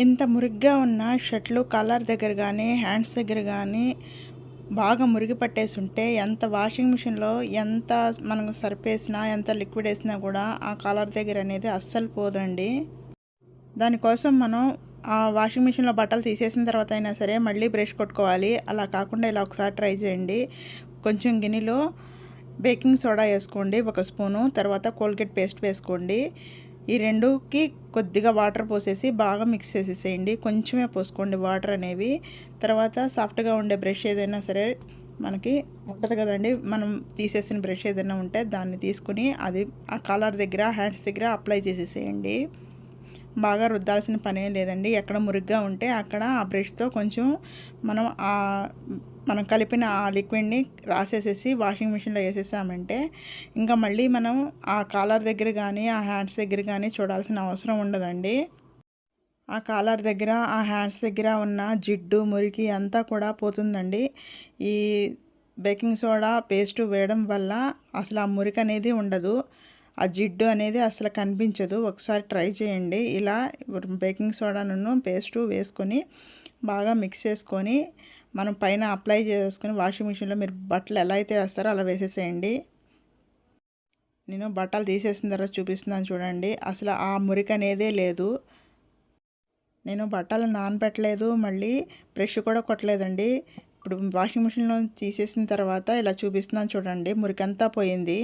ఇంత మురిగ్గా ఉన్న షర్ట్లు కాలర్ దగ్గర కానీ హ్యాండ్స్ దగ్గర కానీ బాగా మురిగి పట్టేసి ఉంటే ఎంత వాషింగ్ మిషన్లో ఎంత మనం సరిపేసినా ఎంత లిక్విడ్ వేసినా కూడా ఆ కాలర్ దగ్గర అనేది అస్సలు పోదండి. దానికోసం మనం ఆ వాషింగ్ మిషన్లో బట్టలు తీసేసిన తర్వాత అయినా సరే మళ్ళీ బ్రష్ కొట్టుకోవాలి. అలా కాకుండా ఇలా ఒకసారి ట్రై చేయండి. కొంచెం గిన్నెలో బేకింగ్ సోడా వేసుకోండి ఒక స్పూను. తర్వాత కోల్గేట్ పేస్ట్ వేసుకోండి. ఈ రెండుకి కొద్దిగా వాటర్ పోసేసి బాగా మిక్స్ చేసేసేయండి. కొంచెమే పోసుకోండి వాటర్ అనేవి. తర్వాత సాఫ్ట్గా ఉండే బ్రష్ ఏదైనా సరే మనకి ఉంటుంది కదండి. మనం తీసేసిన బ్రష్ ఏదైనా ఉంటే దాన్ని తీసుకుని అది ఆ కాలర్ దగ్గర హ్యాండ్స్ దగ్గర అప్లై చేసేసేయండి. బాగా రుద్దాల్సిన పనే లేదండి. ఎక్కడ మురిగ్గా ఉంటే అక్కడ ఆ బ్రష్తో కొంచెం మనం ఆ మనం కలిపిన ఆ లిక్విడ్ని రాసేసేసి వాషింగ్ మిషన్లో వేసేసామంటే ఇంకా మళ్ళీ మనం ఆ కాలర్ దగ్గర కానీ ఆ హ్యాండ్స్ దగ్గర కానీ చూడాల్సిన అవసరం ఉండదండి. ఆ కాలర్ దగ్గర ఆ హ్యాండ్స్ దగ్గర ఉన్న జిడ్డు మురికి అంతా కూడా పోతుందండి. ఈ బేకింగ్ సోడా పేస్ట్ వేయడం వల్ల అసలు ఆ మురికి అనేది ఉండదు. ఆ జిడ్డు అనేది అసలు కనిపించదు. ఒకసారి ట్రై చేయండి. ఇలా బేకింగ్ సోడాను పేస్టు వేసుకొని బాగా మిక్స్ చేసుకొని మనం పైన అప్లై చేసుకొని వాషింగ్ మిషన్లో మీరు బట్టలు ఎలా అయితే వేస్తారో అలా వేసేసేయండి. నేను బట్టలు తీసేసిన తర్వాత చూపిస్తున్నాను చూడండి. అసలు ఆ మురికి అనేదే లేదు. నేను బట్టలు నానబెట్టలేదు. మళ్ళీ బ్రష్ కూడా కొట్టలేదండి. ఇప్పుడు వాషింగ్ మిషన్లో తీసేసిన తర్వాత ఇలా చూపిస్తున్నాను చూడండి. మురికంతా పోయింది.